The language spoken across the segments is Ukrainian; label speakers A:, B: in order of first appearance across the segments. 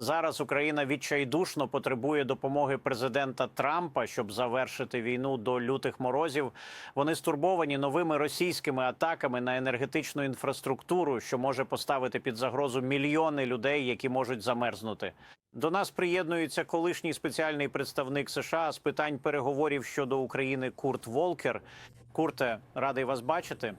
A: Зараз Україна відчайдушно потребує допомоги президента Трампа, щоб завершити війну до лютих морозів. Вони стурбовані новими російськими атаками на енергетичну інфраструктуру, що може поставити під загрозу мільйони людей, які можуть замерзнути. До нас приєднується колишній спеціальний представник США з питань переговорів щодо України Курт Волкер. Курте, радий вас бачити.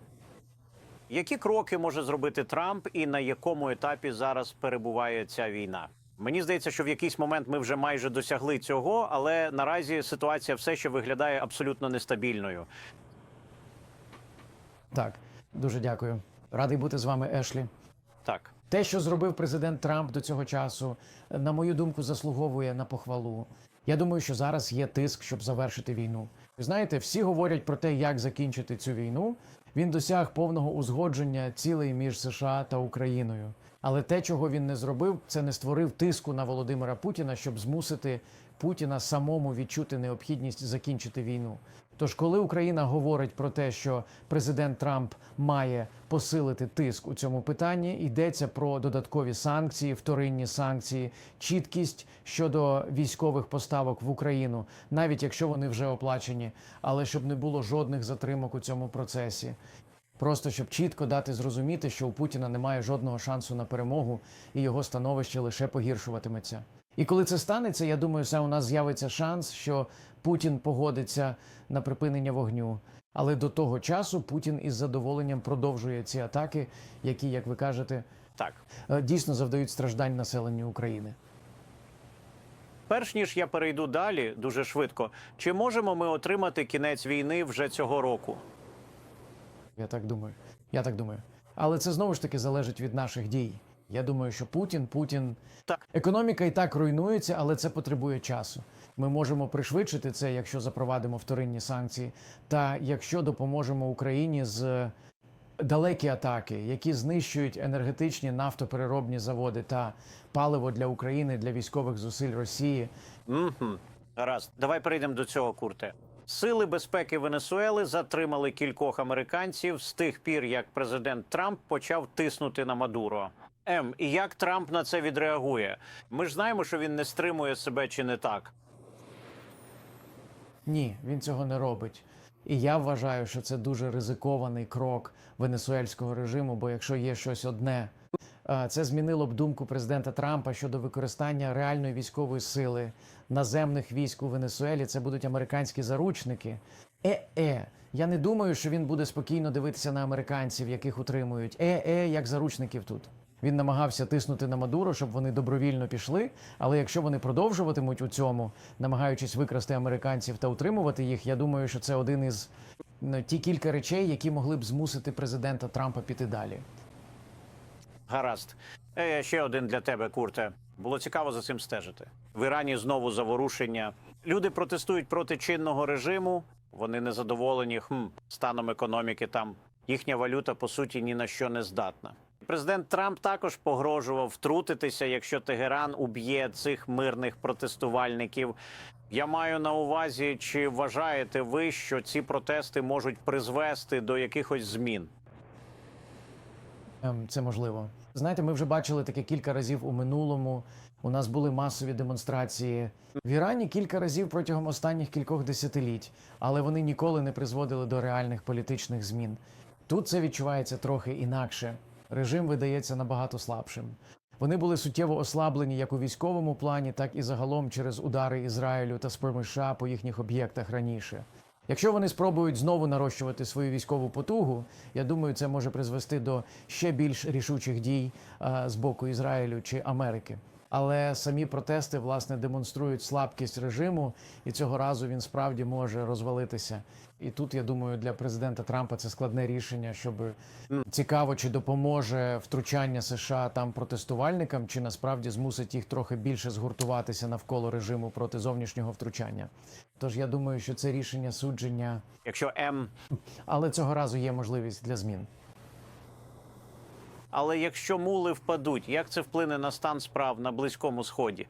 A: Які кроки може зробити Трамп і на якому етапі зараз перебуває ця війна? Мені здається, що в якийсь момент ми вже майже досягли цього, але наразі ситуація все ще виглядає абсолютно нестабільною.
B: Так, дуже дякую. Радий бути з вами, Ешлі.
A: Так,
B: Те, що зробив президент Трамп до цього часу, на мою думку, заслуговує на похвалу. Я думаю, що зараз є тиск, щоб завершити війну. Ви знаєте, всі говорять про те, як закінчити цю війну. Він досяг повного узгодження цілей між США та Україною. Але те, чого він не зробив, це не створив тиску на Володимира Путіна, щоб змусити Путіна самому відчути необхідність закінчити війну. Тож, коли Україна говорить про те, що президент Трамп має посилити тиск у цьому питанні, йдеться про додаткові санкції, вторинні санкції, чіткість щодо військових поставок в Україну, навіть якщо вони вже оплачені, але щоб не було жодних затримок у цьому процесі. Просто щоб чітко дати зрозуміти, що у Путіна немає жодного шансу на перемогу, і його становище лише погіршуватиметься. І коли це станеться, я думаю, все у нас з'явиться шанс, що Путін погодиться на припинення вогню. Але до того часу Путін із задоволенням продовжує ці атаки, які, як ви кажете,
A: так.
B: е, дійсно завдають страждань населенню України.
A: Перш ніж я перейду далі дуже швидко, чи можемо ми отримати кінець війни вже цього року?
B: Я так думаю. Я так думаю. Але це знову ж таки залежить від наших дій. Я думаю, що Путін, Путін.
A: Так.
B: Економіка і так руйнується, але це потребує часу. Ми можемо пришвидшити це, якщо запровадимо вторинні санкції, та якщо допоможемо Україні з далекі атаки, які знищують енергетичні нафтопереробні заводи та паливо для України для військових зусиль Росії.
A: Угу. Гаразд, давай перейдемо до цього, Курте. Сили безпеки Венесуели затримали кількох американців з тих пір, як президент Трамп почав тиснути на Мадуро. Ем, і як Трамп на це відреагує? Ми ж знаємо, що він не стримує себе чи не так.
B: Ні, він цього не робить. І я вважаю, що це дуже ризикований крок венесуельського режиму, бо якщо є щось одне, це змінило б думку президента Трампа щодо використання реальної військової сили наземних військ у Венесуелі. Це будуть американські заручники. Е-е, я не думаю, що він буде спокійно дивитися на американців, яких утримують. Е-е, як заручників тут. Він намагався тиснути на Мадуро, щоб вони добровільно пішли. Але якщо вони продовжуватимуть у цьому, намагаючись викрасти американців та утримувати їх, я думаю, що це один із ну, ті кілька речей, які могли б змусити президента Трампа піти далі.
A: Гаразд. Е, ще один для тебе, Курте. Було цікаво за цим стежити. В Ірані знову заворушення. Люди протестують проти чинного режиму. Вони незадоволені хм, станом економіки там. Їхня валюта по суті ні на що не здатна. Президент Трамп також погрожував втрутитися, якщо Тегеран уб'є цих мирних протестувальників. Я маю на увазі, чи вважаєте ви, що ці протести можуть призвести до якихось змін?
B: Ем, Це можливо. Знаєте, ми вже бачили таке кілька разів у минулому. У нас були масові демонстрації в Ірані кілька разів протягом останніх кількох десятиліть, але вони ніколи не призводили до реальних політичних змін. Тут це відчувається трохи інакше. Режим видається набагато слабшим. Вони були суттєво ослаблені як у військовому плані, так і загалом через удари Ізраїлю та Сполучених по їхніх об'єктах раніше. Якщо вони спробують знову нарощувати свою військову потугу, я думаю, це може призвести до ще більш рішучих дій з боку Ізраїлю чи Америки. Але самі протести власне демонструють слабкість режиму, і цього разу він справді може розвалитися. І тут я думаю, для президента Трампа це складне рішення, щоб цікаво, чи допоможе втручання США там протестувальникам, чи насправді змусить їх трохи більше згуртуватися навколо режиму проти зовнішнього втручання. Тож я думаю, що це рішення судження,
A: Якщо М
B: але цього разу є можливість для змін.
A: Але якщо мули впадуть, як це вплине на стан справ на близькому сході?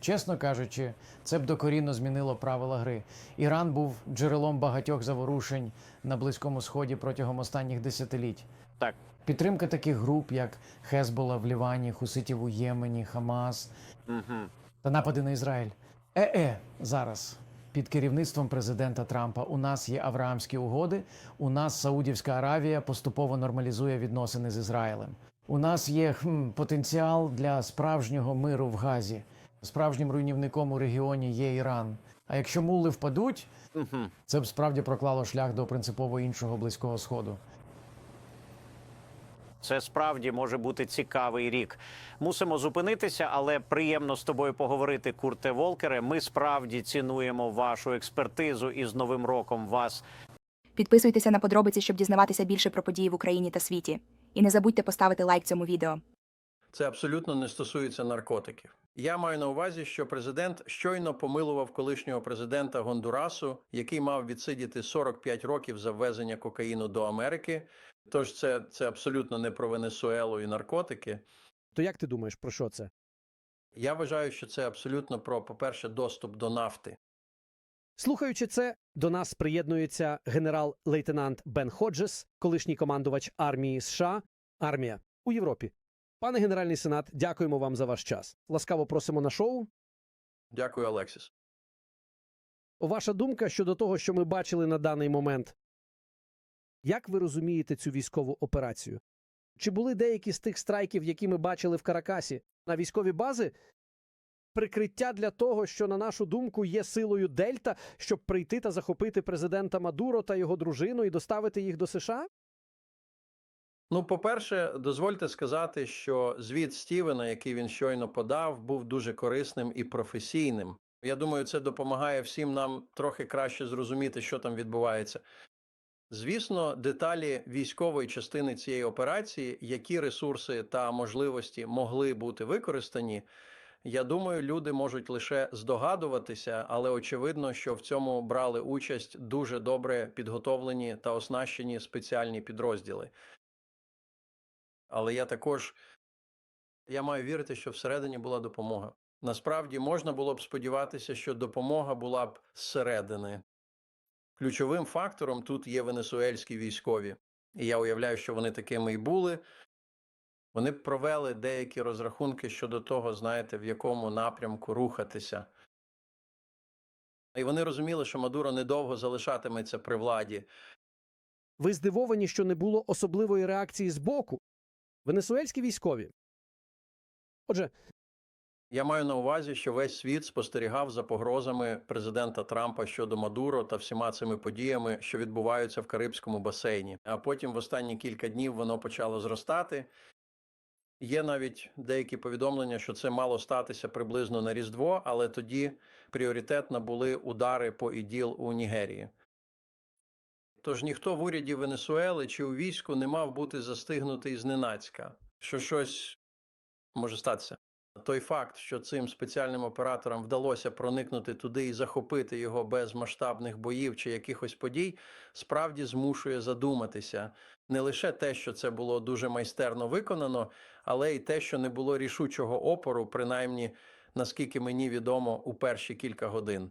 B: Чесно кажучи, це б докорінно змінило правила гри. Іран був джерелом багатьох заворушень на Близькому Сході протягом останніх десятиліть.
A: Так.
B: Підтримка таких груп, як Хезбола в Лівані, Хуситів у Ємені, Хамас
A: Угу.
B: та напади на Ізраїль. Е-е, зараз під керівництвом президента Трампа у нас є Авраамські угоди. У нас Саудівська Аравія поступово нормалізує відносини з Ізраїлем. У нас є хм, потенціал для справжнього миру в Газі. Справжнім руйнівником у регіоні є Іран. А якщо мули впадуть, це б справді проклало шлях до принципово іншого близького сходу.
A: Це справді може бути цікавий рік. Мусимо зупинитися, але приємно з тобою поговорити, Курте Волкере. Ми справді цінуємо вашу експертизу і з Новим роком вас.
C: Підписуйтеся на подробиці, щоб дізнаватися більше про події в Україні та світі. І не забудьте поставити лайк цьому відео.
D: Це абсолютно не стосується наркотиків. Я маю на увазі, що президент щойно помилував колишнього президента Гондурасу, який мав відсидіти 45 років за ввезення кокаїну до Америки. Тож це, це абсолютно не про Венесуелу і наркотики.
E: То як ти думаєш, про що це?
D: Я вважаю, що це абсолютно про, по-перше, доступ до нафти.
E: Слухаючи це, до нас приєднується генерал-лейтенант Бен Ходжес, колишній командувач армії США, армія у Європі. Пане генеральний сенат, дякуємо вам за ваш час. Ласкаво просимо на шоу.
D: Дякую, Алексіс.
E: Ваша думка щодо того, що ми бачили на даний момент. Як ви розумієте цю військову операцію? Чи були деякі з тих страйків, які ми бачили в Каракасі, на військові бази? Прикриття для того, що, на нашу думку, є силою Дельта, щоб прийти та захопити президента Мадуро та його дружину і доставити їх до США?
D: Ну, по-перше, дозвольте сказати, що звіт Стівена, який він щойно подав, був дуже корисним і професійним. Я думаю, це допомагає всім нам трохи краще зрозуміти, що там відбувається. Звісно, деталі військової частини цієї операції, які ресурси та можливості могли бути використані, я думаю, люди можуть лише здогадуватися, але очевидно, що в цьому брали участь дуже добре підготовлені та оснащені спеціальні підрозділи. Але я також я маю вірити, що всередині була допомога. Насправді можна було б сподіватися, що допомога була б зсередини. Ключовим фактором тут є венесуельські військові, і я уявляю, що вони такими і були. Вони б провели деякі розрахунки щодо того, знаєте, в якому напрямку рухатися. І вони розуміли, що Мадуро недовго залишатиметься при владі.
E: Ви здивовані, що не було особливої реакції з боку? Венесуельські військові. Отже,
D: Я маю на увазі, що весь світ спостерігав за погрозами президента Трампа щодо Мадуро та всіма цими подіями, що відбуваються в Карибському басейні. А потім в останні кілька днів воно почало зростати. Є навіть деякі повідомлення, що це мало статися приблизно на Різдво, але тоді пріоритетно були удари по іділ у Нігерії. Тож ніхто в уряді Венесуели чи у війську не мав бути застигнутий зненацька, що щось може статися. Той факт, що цим спеціальним операторам вдалося проникнути туди і захопити його без масштабних боїв чи якихось подій, справді змушує задуматися не лише те, що це було дуже майстерно виконано, але й те, що не було рішучого опору, принаймні наскільки мені відомо, у перші кілька годин.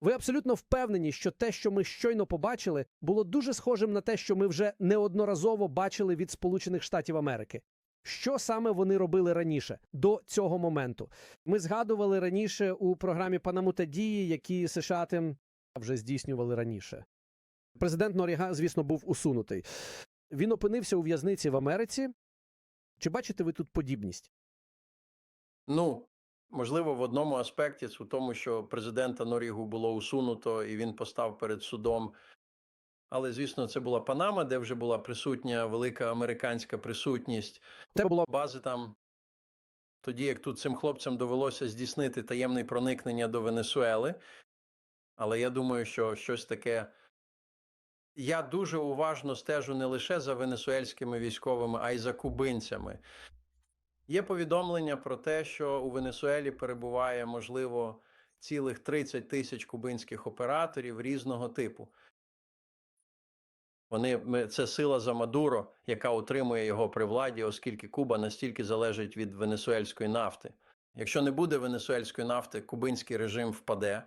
E: Ви абсолютно впевнені, що те, що ми щойно побачили, було дуже схожим на те, що ми вже неодноразово бачили від Сполучених Штатів Америки. Що саме вони робили раніше до цього моменту? Ми згадували раніше у програмі Панамута дії, які США тим вже здійснювали раніше. Президент Норіга, звісно, був усунутий. Він опинився у в'язниці в Америці. Чи бачите ви тут подібність?
D: Ну, можливо, в одному аспекті це в тому, що президента Норігу було усунуто і він постав перед судом. Але, звісно, це була Панама, де вже була присутня велика американська присутність.
E: Це було
D: бази там. Тоді як тут цим хлопцям довелося здійснити таємне проникнення до Венесуели. Але я думаю, що щось таке. Я дуже уважно стежу не лише за венесуельськими військовими, а й за кубинцями. Є повідомлення про те, що у Венесуелі перебуває, можливо, цілих 30 тисяч кубинських операторів різного типу. Вони це сила за Мадуро, яка утримує його при владі, оскільки Куба настільки залежить від венесуельської нафти. Якщо не буде венесуельської нафти, кубинський режим впаде.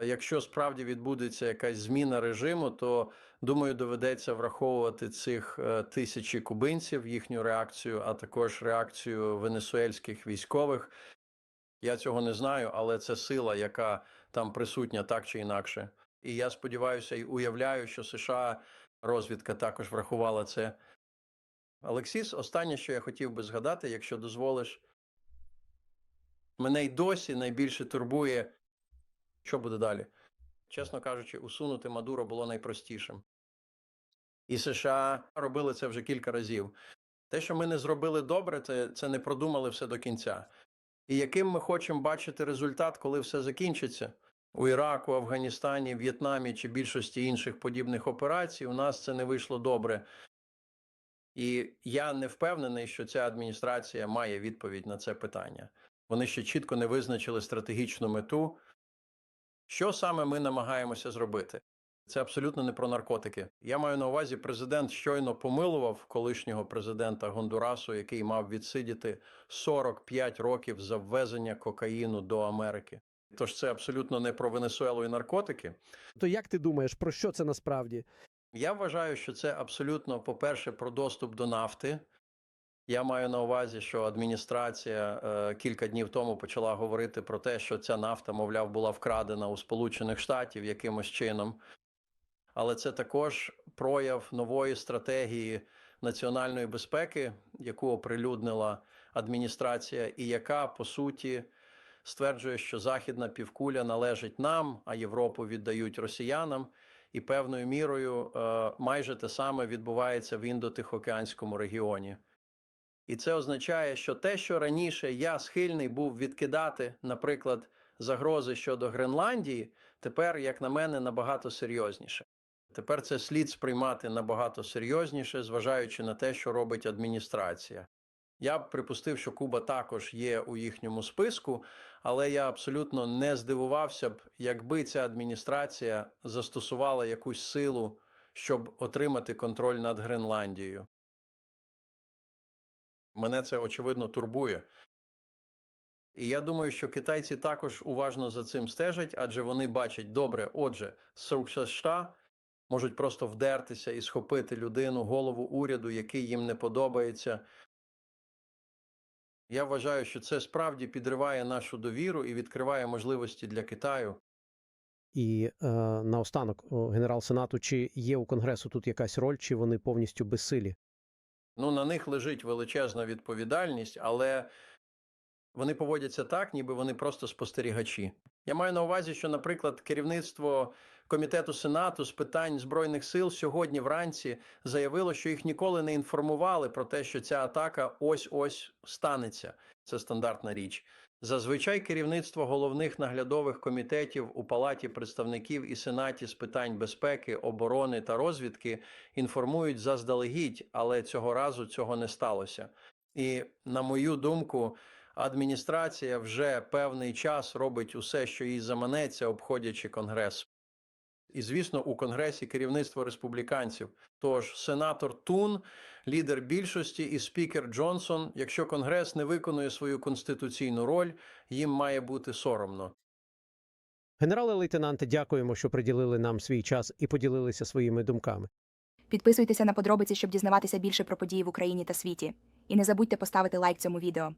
D: Якщо справді відбудеться якась зміна режиму, то думаю, доведеться враховувати цих е, тисячі кубинців, їхню реакцію, а також реакцію венесуельських військових. Я цього не знаю, але це сила, яка там присутня так чи інакше. І я сподіваюся і уявляю, що США розвідка також врахувала це. Алексіс, останнє, що я хотів би згадати, якщо дозволиш, мене й досі найбільше турбує, що буде далі. Чесно кажучи, усунути Мадуро було найпростішим. І США робили це вже кілька разів. Те, що ми не зробили добре, це, це не продумали все до кінця. І яким ми хочемо бачити результат, коли все закінчиться у Іраку, Афганістані, В'єтнамі чи більшості інших подібних операцій, у нас це не вийшло добре. І я не впевнений, що ця адміністрація має відповідь на це питання. Вони ще чітко не визначили стратегічну мету. Що саме ми намагаємося зробити? Це абсолютно не про наркотики. Я маю на увазі, президент щойно помилував колишнього президента Гондурасу, який мав відсидіти 45 років за ввезення кокаїну до Америки. Тож це абсолютно не про Венесуелу і наркотики.
E: То як ти думаєш, про що це насправді?
D: Я вважаю, що це абсолютно, по-перше, про доступ до нафти. Я маю на увазі, що адміністрація е, кілька днів тому почала говорити про те, що ця нафта, мовляв, була вкрадена у Сполучених Штатів якимось чином. Але це також прояв нової стратегії національної безпеки, яку оприлюднила адміністрація, і яка по суті стверджує, що західна півкуля належить нам, а Європу віддають росіянам. І певною мірою е, майже те саме відбувається в індотихоокеанському регіоні. І це означає, що те, що раніше я схильний був відкидати, наприклад, загрози щодо Гренландії, тепер, як на мене, набагато серйозніше. Тепер це слід сприймати набагато серйозніше, зважаючи на те, що робить адміністрація. Я б припустив, що Куба також є у їхньому списку, але я абсолютно не здивувався б, якби ця адміністрація застосувала якусь силу, щоб отримати контроль над Гренландією. Мене це очевидно турбує. І я думаю, що китайці також уважно за цим стежать, адже вони бачать добре, отже, США можуть просто вдертися і схопити людину, голову уряду, який їм не подобається. Я вважаю, що це справді підриває нашу довіру і відкриває можливості для Китаю.
E: І е, наостанок, генерал Сенату, чи є у Конгресу тут якась роль, чи вони повністю безсилі?
D: Ну, на них лежить величезна відповідальність, але вони поводяться так, ніби вони просто спостерігачі. Я маю на увазі, що, наприклад, керівництво комітету Сенату з питань збройних сил сьогодні вранці заявило, що їх ніколи не інформували про те, що ця атака ось ось станеться. Це стандартна річ. Зазвичай керівництво головних наглядових комітетів у Палаті представників і Сенаті з питань безпеки, оборони та розвідки інформують заздалегідь, але цього разу цього не сталося. І на мою думку, адміністрація вже певний час робить усе, що їй заманеться, обходячи конгрес. І звісно, у конгресі керівництво республіканців. Тож сенатор Тун, лідер більшості, і спікер Джонсон. Якщо конгрес не виконує свою конституційну роль, їм має бути соромно.
E: Генерали лейтенанти, дякуємо, що приділили нам свій час і поділилися своїми думками.
C: Підписуйтеся на подробиці, щоб дізнаватися більше про події в Україні та світі. І не забудьте поставити лайк цьому відео.